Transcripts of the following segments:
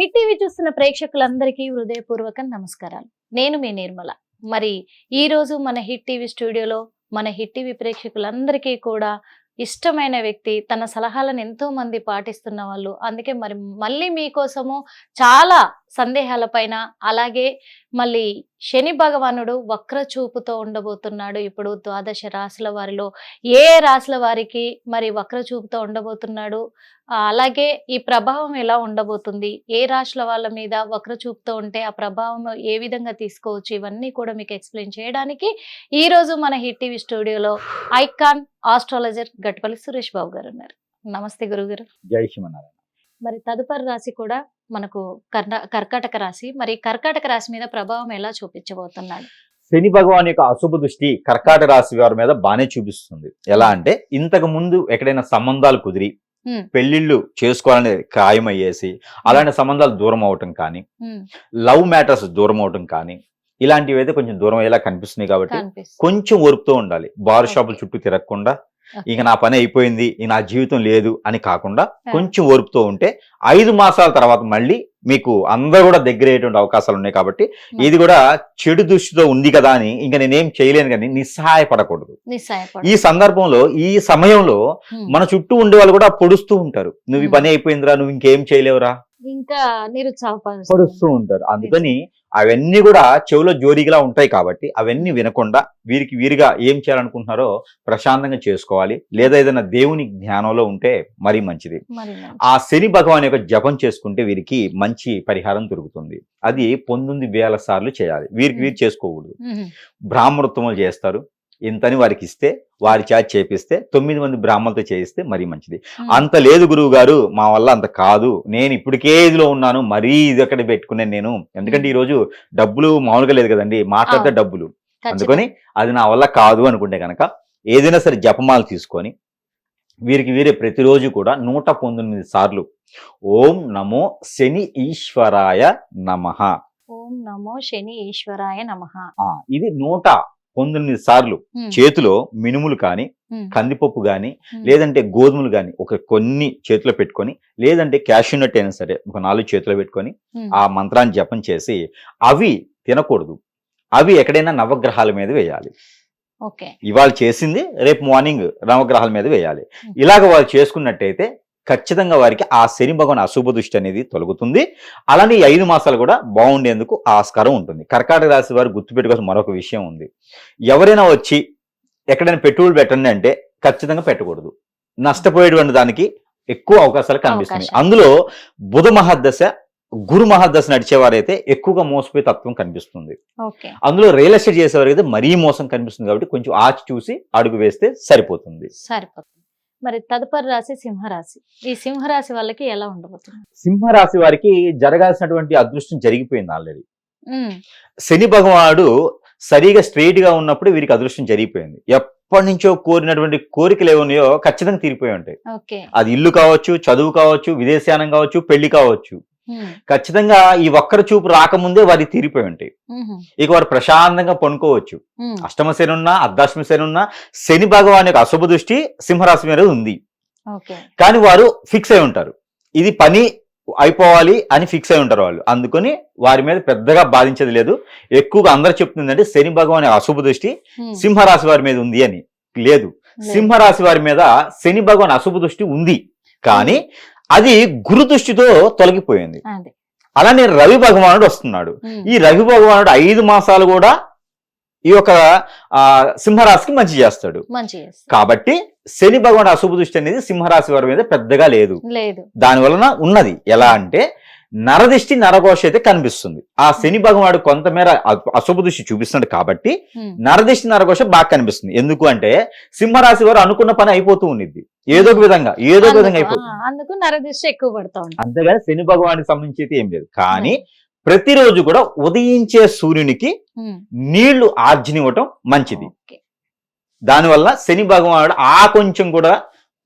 Hit TV చూస్తున్న ప్రేక్షకులందరికీ హృదయపూర్వక నమస్కారాలు. నేను మీ నిర్మల. మరి ఈరోజు మన హిట్ టీవీ స్టూడియోలో మన హిట్ టీవీ ప్రేక్షకులందరికీ కూడా ఇష్టమైన వ్యక్తి తన సలహాలను ఎంతో మంది పాటిస్తున్న వాళ్ళు. అందుకే మరి మళ్ళీ మీకోసము చాలా సందేహాల పైన అలాగే మళ్ళీ శని భగవానుడు వక్ర చూపుతో ఉండబోతున్నాడు. ఇప్పుడు ద్వాదశ రాశుల వారిలో ఏ రాశుల వారికి మరి వక్ర చూపుతో ఉండబోతున్నాడు? అలాగే ఈ ప్రభావం ఎలా ఉండబోతుంది? ఏ రాశుల వాళ్ళ మీద వక్ర చూపుతో ఉంటే ఆ ప్రభావం ఏ విధంగా తీసుకోవచ్చు? ఇవన్నీ కూడా మీకు ఎక్స్ప్లెయిన్ చేయడానికి ఈ రోజు మన హిట్ టీవీ స్టూడియోలో ఐకాన్ ఆస్ట్రాలజర్ గట్పల్లి సురేష్ బాబు గారు ఉన్నారు. నమస్తే గురుగారు జై శ్రీమన్నారాయణ మరి తదుపరి రాశి కూడా మనకు కర్ణ కర్కాటక రాశి. మరి కర్కాటక రాశి మీద ప్రభావం ఎలా చూపించబోతున్నాడు? శని భగవాన్ యొక్క అశుభ దృష్టి కర్కాటక రాశి వారి మీద బాగానే చూపిస్తుంది. ఎలా అంటే ఇంతకు ముందు ఎక్కడైనా సంబంధాలు కుదిరి. పెళ్ళిళ్ళు చేసుకోవాలని ఖాయమయ్యేసి అలాంటి సంబంధాలు దూరం అవటం కానీ లవ్ మ్యాటర్స్ దూరం అవటం కానీ ఇలాంటివి అయితే కొంచెం దూరం అయ్యేలా కనిపిస్తున్నాయి కాబట్టి కొంచెం ఓర్పుతో ఉండాలి. బార్ షాపుల. చుట్టూ తిరగకుండా. ఇక నా పని అయిపోయింది ఇక నా జీవితం లేదు అని కాకుండా కొంచెం ఓర్పుతో ఉంటే ఐదు మాసాల తర్వాత మళ్ళీ మీకు అందరూ కూడా దగ్గర అయ్యేటువంటి అవకాశాలు ఉన్నాయి కాబట్టి ఇది కూడా చెడు దృష్టితో ఉంది కదా అని ఇంకా నేనేం చేయలేను కానీ నిస్సహాయపడకూడదు. ఈ సందర్భంలో ఈ సమయంలో మన చుట్టూ ఉండే వాళ్ళు కూడా పొడుస్తూ ఉంటారు. నువ్వు ఈ పని అయిపోయిందిరా నువ్వు ఇంకేం చేయలేవురా? ఇంకా పొడుస్తూ ఉంటారు. అందుకని అవన్నీ కూడా చెవిలో జోరీగా ఉంటాయి కాబట్టి అవన్నీ వినకుండా వీరికి వీరిగా ఏం చేయాలనుకుంటున్నారో ప్రశాంతంగా చేసుకోవాలి. లేదా ఏదైనా దేవుని జ్ఞానంలో ఉంటే మరీ మంచిది. ఆ శని భగవాన్ యొక్క జపం చేసుకుంటే వీరికి మంచి పరిహారం దొరుకుతుంది. అది పంతొమ్మిది వేల సార్లు చేయాలి. వీరికి వీరు చేసుకోకూడదు. బ్రాహ్మణోత్తములు చేస్తారు. ఇంతని వారికి ఇస్తే వారి చేత చేపిస్తే తొమ్మిది మంది బ్రాహ్మణులతో చేయిస్తే మరీ మంచిది. అంత లేదు గురువు గారు మా వల్ల అంత కాదు. నేను ఇప్పటికే ఇదిలో ఉన్నాను మరీ ఇది ఎక్కడ పెట్టుకున్నాను నేను. ఎందుకంటే ఈ రోజు డబ్బులు మామూలుగా లేదు కదండి మాట్లాడితే. డబ్బులు. అందుకని అది నా వల్ల కాదు అనుకుంటే కనుక ఏదైనా సరే జపమాలు తీసుకొని వీరికి వీరే ప్రతిరోజు కూడా నూట పంతొమ్మిది సార్లు ఓం నమో శని ఈశ్వరాయ నమః. ఓం నమో శని ఈశ్వరాయ నమః. ఇది నూట పంతొమ్మిది సార్లు చేతిలో మినుములు కానీ కందిపప్పు కానీ లేదంటే గోధుమలు కానీ ఒక కొన్ని చేతిలో పెట్టుకొని లేదంటే క్యాష్యూ నట్ అయినా సరే ఒక నాలుగు చేతిలో పెట్టుకొని ఆ మంత్రాన్ని జపం చేసి అవి తినకూడదు. అవి ఎక్కడైనా నవగ్రహాల మీద వేయాలి. ఇవాళ చేసింది రేపు మార్నింగ్ నవగ్రహాల మీద వేయాలి. ఇలాగ వాళ్ళు చేసుకున్నట్టయితే ఖచ్చితంగా వారికి ఆ శని భగవాన్ అశుభ దృష్టి అనేది తొలగుతుంది. అలానే ఈ ఐదు మాసాలు కూడా బాగుండేందుకు ఆస్కారం ఉంటుంది. కర్కాటక రాశి వారు గుర్తుపెట్టుకోవాల్సిన మరొక విషయం ఉంది. ఎవరైనా వచ్చి ఎక్కడైనా పెట్టుబడులు పెట్టండి అంటే ఖచ్చితంగా పెట్టకూడదు. నష్టపోయేటువంటి దానికి ఎక్కువ అవకాశాలు కనిపిస్తున్నాయి. అవకాశాలు. అందులో బుధ మహాదశ గురు మహాదశ నడిచేవారైతే ఎక్కువగా మోసపోయే తత్వం కనిపిస్తుంది. అందులో రియల్ ఎస్టేట్ చేసేవారికి మరీ మోసం కనిపిస్తుంది కాబట్టి కొంచెం ఆచి చూసి అడుగు వేస్తే సరిపోతుంది. సరిపోతుంది. మరి తదుపరి రాశి సింహరాశి. ఈ సింహరాశి వాళ్ళకి ఎలా ఉండబోతుంది? సింహరాశి వారికి జరగాల్సినటువంటి అదృష్టం జరిగిపోయింది ఆల్రెడీ. శని భగవానుడు సరిగా స్ట్రైట్గా ఉన్నప్పుడు వీరికి అదృష్టం జరిగిపోయింది. ఎప్పటి నుంచో కోరినటువంటి కోరికలు ఏమున్నాయో ఖచ్చితంగా తీరిపోయి ఉంటాయి. అది ఇల్లు కావచ్చు చదువు కావచ్చు విదేశానం కావచ్చు పెళ్ళి కావచ్చు. ఖచ్చితంగా ఈ ఒక్కరి చూపు రాకముందే వారి తీరిపోయి ఉంటాయి. ఇక వారు ప్రశాంతంగా పనుకోవచ్చు. అష్టమ శని ఉన్నా అర్ధాష్టమ శని ఉన్నా శని భగవాన్ యొక్క అశుభ దృష్టి సింహరాశి మీద ఉంది. కానీ వారు ఫిక్స్ అయి ఉంటారు. ఇది పని అయిపోవాలి అని ఫిక్స్ అయి ఉంటారు వాళ్ళు. అందుకని వారి మీద పెద్దగా బాధించేది లేదు. ఎక్కువగా అందరు చెప్తుందంటే శని భగవాన్ అశుభ దృష్టి సింహరాశి వారి మీద ఉంది అని. లేదు. సింహరాశి వారి మీద శని భగవాన్ అశుభ దృష్టి ఉంది. కానీ అది గురు దృష్టితో తొలగిపోయింది అలానే రవి భగవానుడు వస్తున్నాడు. ఈ రవి భగవానుడు ఐదు మాసాలు కూడా ఈ యొక్క ఆ, సింహరాశికి మంచి చేస్తాడు. కాబట్టి శని భగవాన్ అశుభ దృష్టి అనేది సింహరాశి వారి మీద పెద్దగా లేదు. లేదు. దాని వలన ఉన్నది. ఎలా అంటే నరదిష్టి నరఘోష అయితే కనిపిస్తుంది. ఆ శని భగవానుడు కొంతమేర అశుభ దృష్టి చూపిస్తున్నాడు కాబట్టి నరదిష్టి నరఘోష బాగా కనిపిస్తుంది. ఎందుకు అంటే సింహరాశి వారు అనుకున్న పని అయిపోతూ ఉండిద్ది. ఏదో ఒక విధంగా ఏదో ఒక విధంగా అయిపోతుంది అందుకు నరదృష్టి ఎక్కువ పడుతూ ఉంటుంది అంతేగాని శని భగవానికి సంబంధించి అయితే ఏం లేదు. కానీ ప్రతిరోజు కూడా ఉదయించే సూర్యునికి నీళ్ళు ఆర్జనివ్వటం మంచిది. దానివల్ల శని భగవానుడు ఆ కొంచెం కూడా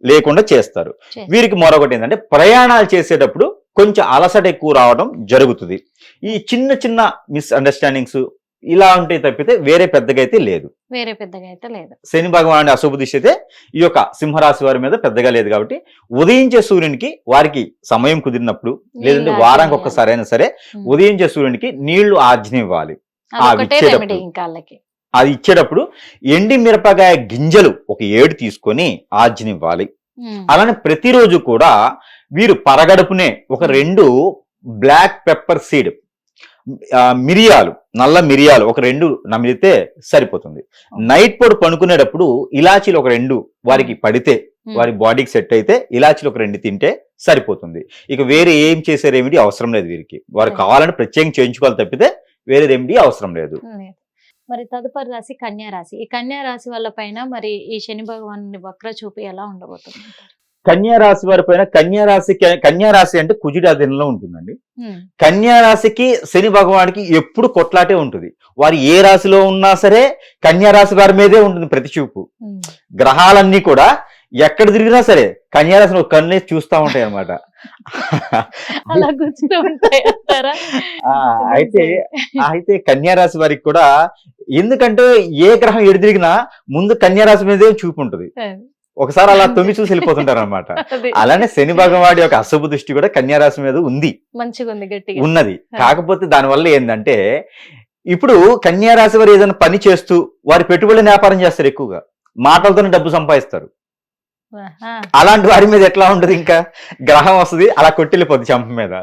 లేకుండా చేస్తారు. వీరికి మరొకటి ఏంటంటే ప్రయాణాలు చేసేటప్పుడు కొంచెం అలసట ఎక్కువ రావడం జరుగుతుంది. ఈ చిన్న చిన్న మిస్అండర్స్టాండింగ్స్ ఇలా ఉంటే తప్పితే వేరే పెద్దగా అయితే లేదు. వేరే పెద్దగా అయితే లేదు. శని భగవానుడి అశుభ దిశ అయితే ఈ యొక్క సింహరాశి వారి మీద పెద్దగా లేదు కాబట్టి ఉదయించే సూర్యునికి వారికి సమయం కుదిరినప్పుడు లేదంటే వారానికి ఒక్కసారి అయినా సరే. ఉదయించే సూర్యునికి నీళ్ళు ఆర్జన ఇవ్వాలి. అది ఇచ్చేటప్పుడు ఎండి మిరపకాయ గింజలు ఒక ఏడు తీసుకొని ఆర్జన ఇవ్వాలి. అలానే ప్రతిరోజు కూడా వీరు పరగడుపునే ఒక రెండు బ్లాక్ పెప్పర్ సీడ్ మిరియాలు నల్ల మిరియాలు ఒక రెండు నమిలితే సరిపోతుంది. నైట్ పూట పనుకునేటప్పుడు ఇలాచీలు ఒక రెండు వారికి పడితే. వారి బాడీకి సెట్ అయితే ఇలాచీలు ఒక రెండు తింటే సరిపోతుంది. ఇక వేరే ఏం చేసే రెమెడీ అవసరం లేదు వీరికి. వారు. కావాలని ప్రత్యేకం చేయించుకోవాలి తప్పితే వేరే రెమెడీ అవసరం లేదు. లేదు. మరి తదుపరి రాశి కన్యా రాశి. ఈ కన్యా రాశి వాళ్ళ పైన మరి ఈ శని భగవాను వక్ర చూపు ఎలా ఉండబోతుంది? కన్యా రాశి వారి పైన కన్యా రాశికి కన్యా రాశి అంటే కుజుడి అధీనంలో ఉంటుందండి. ఉమ్. కన్యా రాశికి శని భగవానికి ఎప్పుడు కొట్లాటే ఉంటుంది. వారు ఏ రాశిలో ఉన్నా సరే కన్యా రాశి వారి మీదే ఉంటుంది ప్రతి చూపు. గ్రహాలన్నీ కూడా ఎక్కడ తిరిగినా సరే కన్యా రాశిని ఒక కన్నే చూస్తూ ఉంటాయి అనమాట అయితే అయితే కన్యా రాశి వారికి కూడా ఎందుకంటే ఏ గ్రహం ఎడు తిరిగినా ముందు కన్యా రాశి మీదే చూపు ఉంటుంది. ఒకసారి అలా తొమ్మి చూసి వెళ్ళిపోతుంటారు అనమాట అలానే శని భగవాడి యొక్క అశుభ దృష్టి కూడా కన్యా రాశి మీద ఉంది. మంచిగా ఉన్నది. కాకపోతే దానివల్ల ఏంటంటే ఇప్పుడు కన్యా రాశి వారు ఏదైనా పని చేస్తూ వారి పెట్టుబడి వ్యాపారం చేస్తారు ఎక్కువగా. మాటలతోనే డబ్బు సంపాదిస్తారు. అలాంటి వారి మీద ఎట్లా ఉంటది ఇంకా? గ్రహం వస్తుంది అలా కొట్టిల్లిపోద్ది చంప మీద.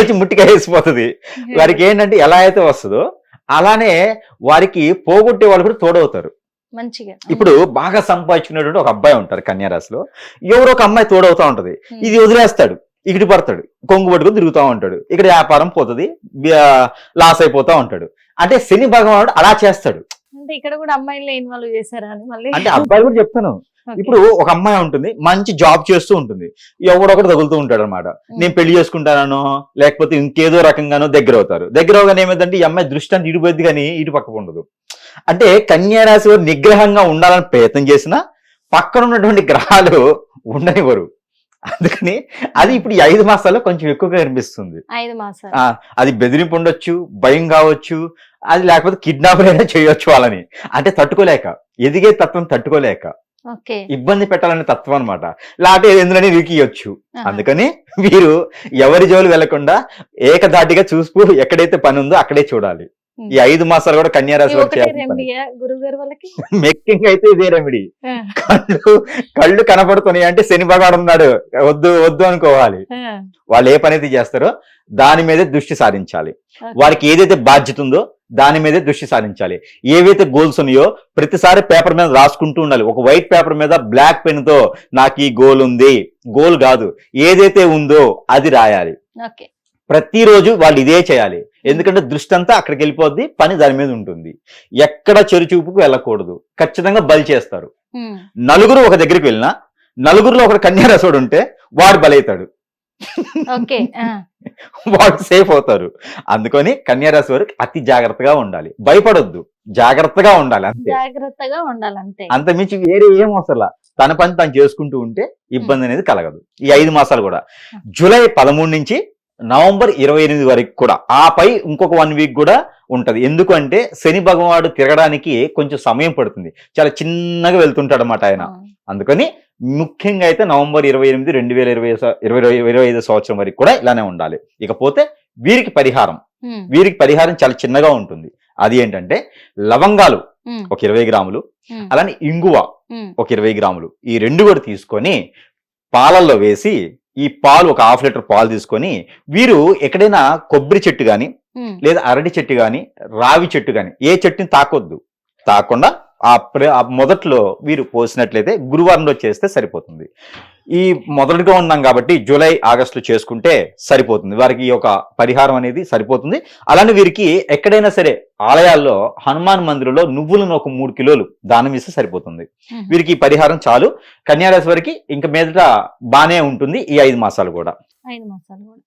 వచ్చి ముట్టిగా వేసిపోతుంది. వారికి ఏంటంటే ఎలా అయితే వస్తుందో అలానే వారికి పోగొట్టే వాళ్ళు కూడా తోడవుతారు. మంచిగా. ఇప్పుడు బాగా సంపాదించుకునేటువంటి ఒక అబ్బాయి ఉంటారు కన్యా రాశిలో. ఎవరో ఒక అమ్మాయి తోడవుతా ఉంటది. ఇది వదిలేస్తాడు. ఇక్కడి పడతాడు. కొంగు పట్టుకుని తిరుగుతూ ఉంటాడు. ఇక్కడ వ్యాపారం పోతుంది. లాస్ అయిపోతా ఉంటాడు. అంటే శని భగవానుడు అలా చేస్తాడు. అంటే ఇక్కడ కూడా అమ్మాయిలు ఇన్వాల్వ్ చేశారా అని మళ్ళీ? అంటే అబ్బాయి కూడా చెప్తాను. ఇప్పుడు ఒక అమ్మాయి ఉంటుంది మంచి జాబ్ చేస్తూ ఉంటుంది. ఎవడొకడు తగులుతూ ఉంటాడు అనమాట నేను పెళ్ళి చేసుకుంటానో లేకపోతే ఇంకేదో రకంగానో దగ్గర అవుతారు. దగ్గర అవగానే ఏమైందంటే ఈ అమ్మాయి దృష్టి అంటే కానీ ఇటు పక్కకు ఉండదు. అంటే కన్యా రాశి వారు నిగ్రహంగా ఉండాలని ప్రయత్నం చేసినా పక్కన ఉన్నటువంటి గ్రహాలు ఉండనివ్వరు అందుకని అది ఇప్పుడు ఈ ఐదు మాసాల్లో కొంచెం ఎక్కువగా కనిపిస్తుంది. ఐదు మాసాలు. అది బెదిరింపు ఉండొచ్చు భయం కావచ్చు అది లేకపోతే కిడ్నాప్ అయినా చేయొచ్చు వాళ్ళని. అంటే తట్టుకోలేక ఎదిగే తత్వం తట్టుకోలేక. ఓకే. ఇబ్బంది పెట్టాలనే తత్వం అనమాట లేకపోతే ఎందులోనే ఇరికియొచ్చు ఆహా. అందుకని మీరు ఎవరి జోలు వెళ్ళకుండా ఏకధాటిగా చూస్తూ ఎక్కడైతే పని ఉందో అక్కడే చూడాలి. ఈ ఐదు మాసాలు కూడా కన్యా రాశి ఇది వారు ఒకటే చేయాల్సిన పని. రెమెడీయా గురువు గారు వాళ్ళకి? మెక్కింగ్ అయితే ఇదే రెమెడీ కళ్ళు కళ్ళు కనపడుతున్నాయి అంటే శని భగవాడు ఉన్నాడు. వద్దు వద్దు అనుకోవాలి. వాళ్ళు ఏ పని అయితే చేస్తారో దాని మీదే దృష్టి సారించాలి. వారికి ఏదైతే బాధ్యత ఉందో దాని మీదే దృష్టి సారించాలి. ఏవైతే గోల్స్ ఉన్నాయో ప్రతిసారి పేపర్ మీద రాసుకుంటూ ఉండాలి. ఒక వైట్ పేపర్ మీద బ్లాక్ పెన్తో నాకు ఈ గోల్ ఉంది. గోల్ కాదు. ఏదైతే ఉందో అది రాయాలి. ఓకే. ప్రతిరోజు వాళ్ళు ఇదే చేయాలి. ఎందుకంటే దృష్టి అంతా అక్కడికి వెళ్ళిపోద్ది పని దాని మీద ఉంటుంది. ఎక్కడ చెరుచూపుకు వెళ్ళకూడదు. ఖచ్చితంగా బలి చేస్తారు. నలుగురు ఒక దగ్గరికి వెళ్ళినా నలుగురిలో ఒకడు కన్యారసుడు ఉంటే వాడు ఆ, వాడు సేఫ్ అవుతారు. అందుకని కన్యారాశి వారు అతి జాగ్రత్తగా ఉండాలి. భయపడొద్దు. జాగ్రత్తగా ఉండాలి అంతే. జాగ్రత్తగా ఉండాలంతే అంత. మించి వేరే ఏం అవసరం తన పని తను చేసుకుంటూ ఉంటే ఇబ్బంది అనేది కలగదు. ఈ ఐదు మాసాలు కూడా. జూలై పదమూడు నుంచి నవంబర్ ఇరవై ఎనిమిది వరకు కూడా. ఆపై ఇంకొక వన్ వీక్ కూడా ఉంటది. ఎందుకంటే శని భగవాడు తిరగడానికి కొంచెం సమయం పడుతుంది. చాలా చిన్నగా వెళ్తుంటాడు అన్నమాట ఆయన అందుకని ముఖ్యంగా అయితే నవంబర్ ఇరవై ఎనిమిది రెండు వేల ఇరవై ఇరవై ఇరవై ఐదు సంవత్సరం వరకు కూడా ఇలానే ఉండాలి. ఇకపోతే వీరికి పరిహారం. వీరికి పరిహారం చాలా చిన్నగా ఉంటుంది. అది ఏంటంటే లవంగాలు ఒక ఇరవై గ్రాములు అలానే ఇంగువ ఒక ఇరవై గ్రాములు. ఈ రెండు కూడా తీసుకొని పాలల్లో వేసి ఈ పాలు ఒక హాఫ్ లీటర్ పాలు తీసుకొని వీరు ఎక్కడైనా కొబ్బరి చెట్టు కానీ లేదా అరటి చెట్టు కానీ రావి చెట్టు కానీ ఏ చెట్టుని తాకొద్దు. తాకుండా ఆ ప్ర- మొదట్లో వీరు పోసినట్లయితే గురువారంలో చేస్తే సరిపోతుంది. ఈ మొదటిగా ఉన్నాం కాబట్టి జూలై ఆగస్టులో చేసుకుంటే సరిపోతుంది. వారికి ఈ యొక్క పరిహారం అనేది సరిపోతుంది. అలానే వీరికి ఎక్కడైనా సరే ఆలయాల్లో హనుమాన్ మందిరంలో నువ్వులను ఒక మూడు కిలోలు దానం ఇస్తే సరిపోతుంది. వీరికి ఈ పరిహారం చాలు. కన్యారాశి వారికి ఇంకా మీదట బానే ఉంటుంది ఈ ఐదు మాసాలు కూడా. ఐదు మాసాలు కూడా.